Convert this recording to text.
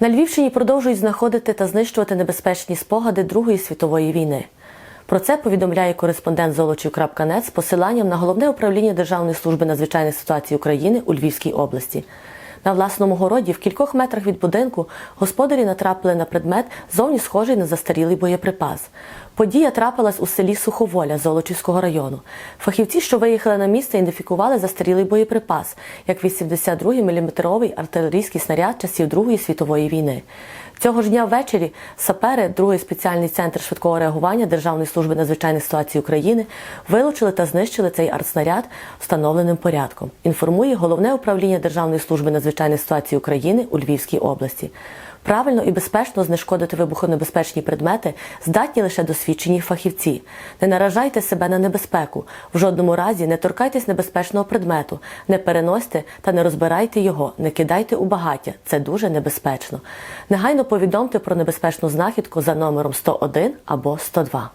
На Львівщині продовжують знаходити та знищувати небезпечні спогади Другої світової війни. Про це повідомляє кореспондент Золочів.нет з посиланням на головне управління Державної служби надзвичайних ситуацій України у Львівській області. На власному городі, в кількох метрах від будинку, господарі натрапили на предмет, зовні схожий на застарілий боєприпас. Подія трапилась у селі Суховоля Золочівського району. Фахівці, що виїхали на місце, ідентифікували застарілий боєприпас як 82-й мм артилерійський снаряд часів Другої світової війни. Цього ж дня ввечері сапери, другий спеціальний центр швидкого реагування Державної служби надзвичайних ситуацій України, вилучили та знищили цей артснаряд встановленим порядком. Інформує головне управління Державної служби надзвичайних ситуацій України у Львівській області. Правильно і безпечно знешкодити вибухонебезпечні предмети здатні лише досвідчені фахівці. Не наражайте себе на небезпеку. В жодному разі не торкайтесь небезпечного предмету, не переносьте та не розбирайте його, не кидайте у багаття. Це дуже небезпечно. Негайно повідомте про небезпечну знахідку за номером 101 або 102.